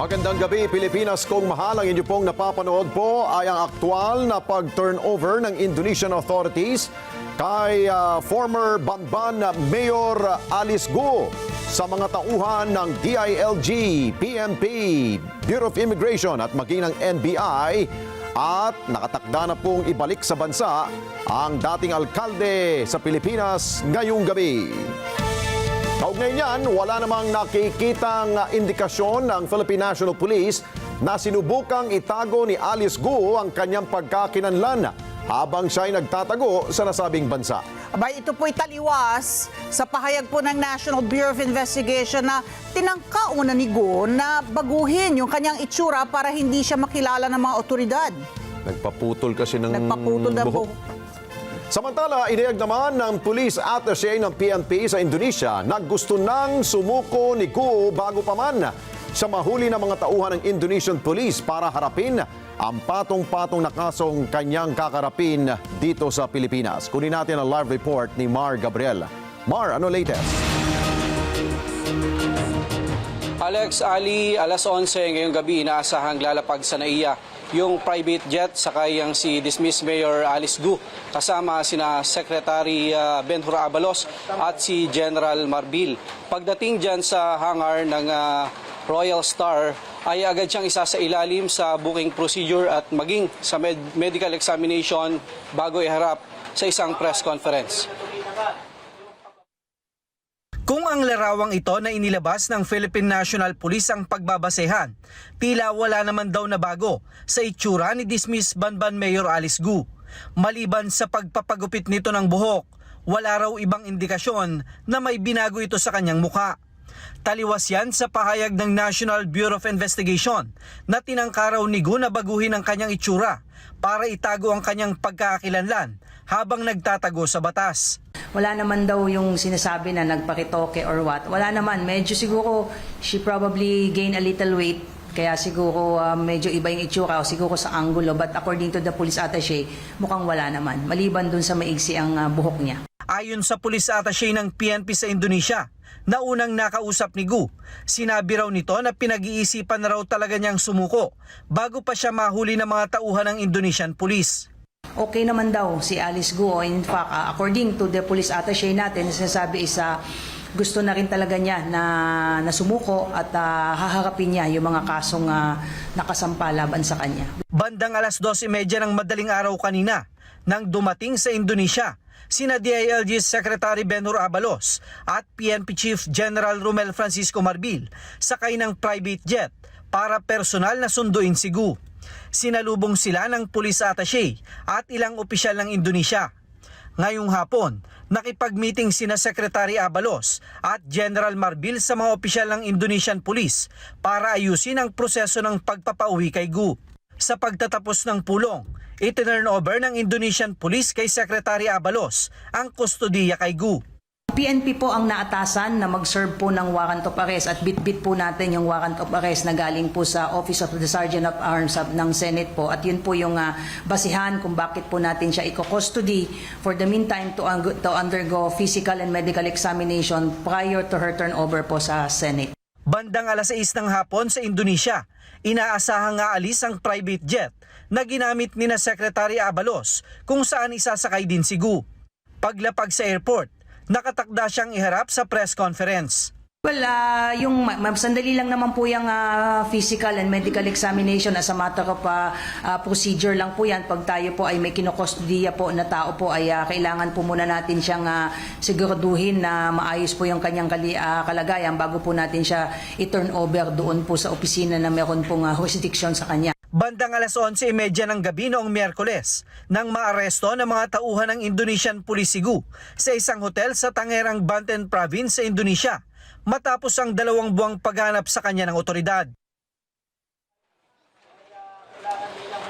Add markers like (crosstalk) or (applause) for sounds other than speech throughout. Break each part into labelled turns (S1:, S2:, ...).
S1: Magandang gabi Pilipinas kung mahal ang inyo pong napapanood po ay ang aktual na pag-turnover ng Indonesian authorities kay ah, former Banban Mayor Alice Go sa mga tauhan ng DILG, PNP, Bureau of Immigration at maging ng NBI at nakatakda na pong ibalik sa bansa ang dating alkalde sa Pilipinas ngayong gabi. Kaugnay niyan, wala namang nakikitang indikasyon ng Philippine National Police na sinubukang itago ni Alice Guo ang kanyang pagkakinanlan habang siya ay nagtatago sa nasabing bansa.
S2: Abay, ito po'y taliwas sa pahayag po ng National Bureau of Investigation na tinangka una ni Go na baguhin yung kanyang itsura para hindi siya makilala ng mga otoridad.
S1: Nagpaputol kasi ng
S2: Nagpaputol na
S1: buhok. Samantala, inayag naman ng police attaché ng PNP sa Indonesia na gusto nang sumuko ni Guo bago pa man sa mahuli ng mga tauhan ng Indonesian police para harapin ang patong-patong na kasong kanyang kakarapin dito sa Pilipinas. Kunin natin ang live report ni Mar Gabriel. Mar, ano latest?
S3: Alex, Ali, alas 11 ngayong gabi inaasahang lalapag sa NAIA yung private jet sakay ang si dismissed Mayor Alice Gu kasama sina Secretary uh, Benhur Abalos at si General Marbil. Pagdating dyan sa hangar ng uh, Royal Star ay agad siyang isa sa ilalim sa booking procedure at maging sa med- medical examination bago iharap sa isang press conference.
S4: Kung ang larawang ito na inilabas ng Philippine National Police ang pagbabasehan, tila wala naman daw na bago sa itsura ni dismiss Banban Mayor Alice Gu. Maliban sa pagpapagupit nito ng buhok, wala raw ibang indikasyon na may binago ito sa kanyang mukha. Taliwas yan sa pahayag ng National Bureau of Investigation na tinangka raw ni Gu na baguhin ang kanyang itsura para itago ang kanyang pagkakakilanlan habang nagtatago sa batas.
S5: Wala naman daw yung sinasabi na nagpakitoke or what. Wala naman. Medyo siguro she probably gain a little weight. Kaya siguro uh, medyo iba yung itsura o siguro sa angulo. But according to the police attaché, mukhang wala naman. Maliban dun sa maigsi ang uh, buhok niya.
S4: Ayon sa pulis attaché ng PNP sa Indonesia, na unang nakausap ni Gu, sinabi raw nito na pinag-iisipan na raw talaga niyang sumuko bago pa siya mahuli ng mga tauhan ng Indonesian police.
S5: Okay naman daw si Alice Guo. In fact, uh, according to the police attaché natin, sinasabi is uh, gusto na rin talaga niya na, na sumuko at uh, haharapin niya yung mga kasong uh, nakasampa laban sa kanya.
S4: Bandang alas 12.30 ng madaling araw kanina, nang dumating sa Indonesia, sina DILG Secretary Benhur Abalos at PNP Chief General Romel Francisco Marbil sakay ng private jet para personal na sunduin si Gu. Sinalubong sila ng police attaché at ilang opisyal ng Indonesia. Ngayong hapon, nakipag-meeting sina Secretary Abalos at General Marbil sa mga opisyal ng Indonesian Police para ayusin ang proseso ng pagpapauwi kay Gu. Sa pagtatapos ng pulong, itinurn over ng Indonesian Police kay Secretary Abalos ang kustodiya kay Gu.
S5: PNP po ang naatasan na mag-serve po ng warrant of arrest at bit-bit po natin yung warrant of arrest na galing po sa Office of the Sergeant of Arms of- ng Senate po at yun po yung ah, basihan kung bakit po natin siya i-custody for the meantime to, ang- to undergo physical and medical examination prior to her turnover po sa Senate.
S4: Bandang alas 6 ng hapon sa Indonesia, inaasahang aalis ang private jet na ginamit ni na Secretary Abalos kung saan isasakay din si Gu. Paglapag sa airport, nakatakda siyang iharap sa press conference.
S5: Well, ah, yung sandali lang naman po yung ah, physical and medical examination as a matter of ah, ah, procedure lang po yan. Pag tayo po ay may kinokostodiya po na tao po ay ah, kailangan po muna natin siyang ah, siguraduhin na maayos po yung kanyang kali, ah, kalagayan bago po natin siya i-turn over doon po sa opisina na meron pong ah, (laughs) jurisdiction sa kanya.
S4: Bandang alas 11.30 ng gabi noong Miyerkules nang maaresto ng mga tauhan ng Indonesian Police Sigu sa isang hotel sa Tangerang Banten Province sa Indonesia matapos ang dalawang buwang paghanap sa kanya ng otoridad.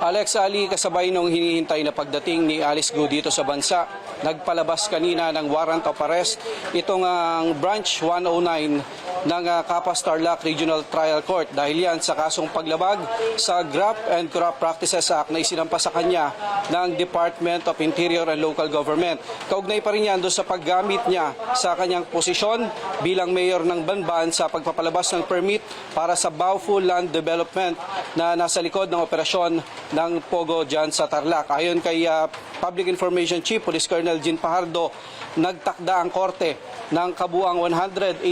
S3: Alex Ali, kasabay nung hinihintay na pagdating ni Alice Gu dito sa bansa, nagpalabas kanina ng warrant of arrest itong ang branch 109 ng uh, Kapas Tarlac Regional Trial Court dahil yan sa kasong paglabag sa Graft and Corrupt Practices Act na isinampa sa kanya ng Department of Interior and Local Government. Kaugnay pa rin yan doon sa paggamit niya sa kanyang posisyon bilang mayor ng Banban sa pagpapalabas ng permit para sa Bauful Land Development na nasa likod ng operasyon ng Pogo dyan sa Tarlac. Ayon kay uh, Public Information Chief Police Colonel Jean Pajardo, nagtakda ang korte ng kabuang 180,000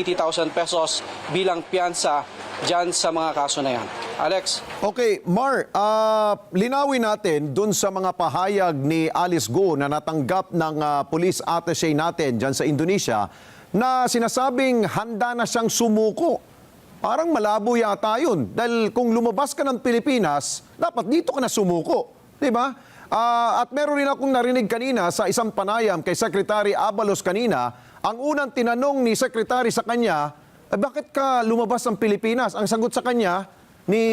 S3: pesos bilang piyansa dyan sa mga kaso na yan. Alex?
S1: Okay, Mar, ah, linawin natin dun sa mga pahayag ni Alice Go na natanggap ng ah, police attaché natin dyan sa Indonesia na sinasabing handa na siyang sumuko. Parang malabo yata yun. Dahil kung lumabas ka ng Pilipinas, dapat dito ka na sumuko. Di ba? Ah, at meron rin akong narinig kanina sa isang panayam kay Secretary Abalos kanina, ang unang tinanong ni Secretary sa kanya, "Eh, bakit ka lumabas ng Pilipinas? Ang sagot sa kanya ni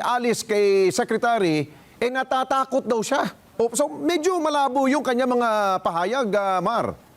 S1: Alice kay Secretary, eh natatakot daw siya. So medyo malabo yung kanya mga pahayag, ah, Mar.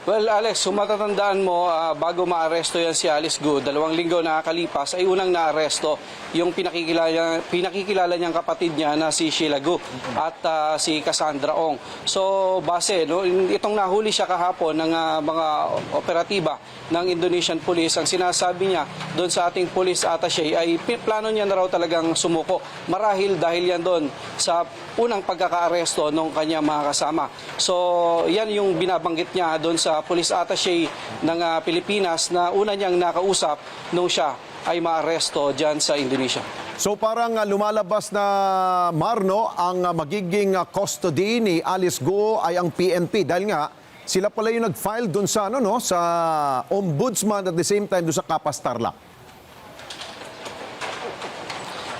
S3: Well, Alex, kung matatandaan mo, ah, bago maaresto yan si Alice Good, dalawang linggo nakakalipas, ay unang naaresto yung pinakikilala, pinakikilala niyang kapatid niya na si Sheila Gu at ah, si Cassandra Ong. So, base, no, itong nahuli siya kahapon ng ah, mga operatiba ng Indonesian Police, ang sinasabi niya doon sa ating police attaché ay plano niya na raw talagang sumuko. Marahil dahil yan doon sa unang pagkakaaresto ng kanyang mga kasama. So, yan yung binabanggit niya doon sa police attaché ng ah, Pilipinas na una niyang nakausap nung siya ay maaresto dyan sa Indonesia.
S1: So parang ah, lumalabas na Marno ang ah, magiging ah, custody ni Alice Go ay ang PNP dahil nga sila pala yung nag-file doon sa ano no sa ombudsman at the same time doon sa Kapas Tarlac.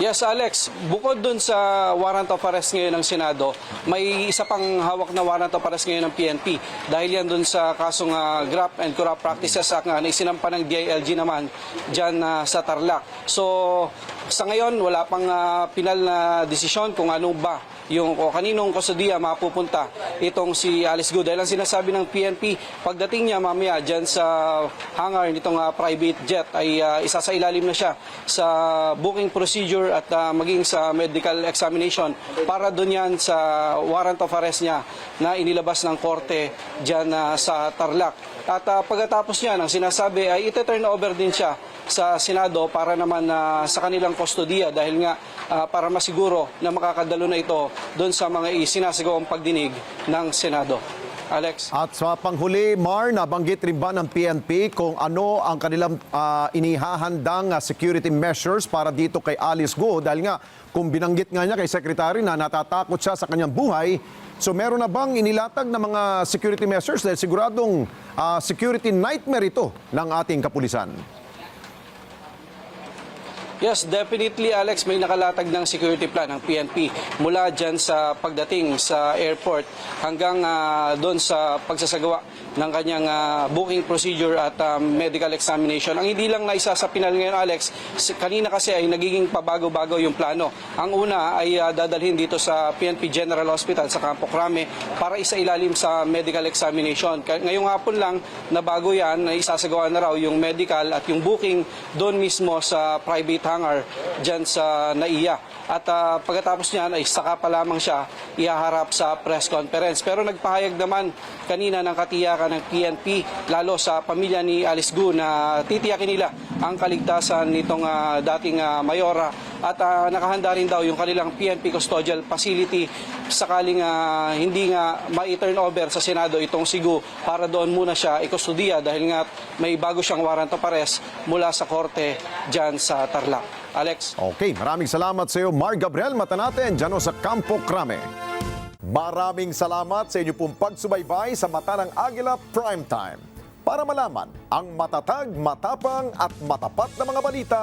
S3: Yes, Alex. Bukod dun sa warrant of arrest ngayon ng Senado, may isa pang hawak na warrant of arrest ngayon ng PNP. Dahil yan dun sa kasong uh, Graft and Corrupt Practices Act nga na ng DILG naman dyan ah, sa Tarlac. So, sa ngayon, wala pang ah, pinal na desisyon kung ano ba yung o kaninong kustodiya mapupunta itong si Alice Good. Dahil ang sinasabi ng PNP, pagdating niya mamaya dyan sa hangar nitong ah, private jet ay uh, isa sa ilalim na siya sa booking procedure at ah, maging sa medical examination para doon yan sa warrant of arrest niya na inilabas ng korte dyan ah, sa Tarlac. At ah, pagkatapos niyan, ang sinasabi ay ite-turn over din siya sa Senado para naman na sa kanilang kustodiya dahil nga ah, para masiguro na makakadalo na ito doon sa mga isinasagawang pagdinig ng Senado. Alex?
S1: At sa panghuli, Mar, nabanggit rin ba ng PNP kung ano ang kanilang ah, inihahandang ah, security measures para dito kay Alice Go? Dahil nga, kung binanggit nga niya kay Secretary na natatakot siya sa kanyang buhay, so meron na bang inilatag na mga security measures? Dahil siguradong ah, security nightmare ito ng ating kapulisan.
S3: Yes, definitely Alex, may nakalatag ng security plan ng PNP mula dyan sa pagdating sa airport hanggang ah, doon sa pagsasagawa ng kanyang ah, booking procedure at ah, medical examination. Ang hindi lang na isa sa pinal ngayon Alex, kanina kasi ay nagiging pabago-bago yung plano. Ang una ay ah, dadalhin dito sa PNP General Hospital sa Campo Crame para isa ilalim sa medical examination. Ngayong hapon lang na bago yan, isasagawa na raw yung medical at yung booking doon mismo sa private hangar dyan sa NAIA. At ah, pagkatapos niyan ay saka pa lamang siya ihaharap sa press conference. Pero nagpahayag naman kanina ng katiyakan ng PNP lalo sa pamilya ni Alice Gu na titiyakin nila ang kaligtasan nitong ah, dating ah, mayora at ah, nakahanda rin daw yung kanilang PNP custodial facility sakaling ah, hindi nga ma-turn over sa Senado itong sigu para doon muna siya ikustodiya dahil nga may bago siyang warrant of arrest mula sa korte dyan sa Tarlac. Alex?
S1: Okay, maraming salamat sa iyo, Mar Gabriel. Mata natin dyan sa Campo Crame. Maraming salamat sa inyo pong pagsubaybay sa Mata ng Agila Primetime. Para malaman ang matatag, matapang at matapat na mga balita,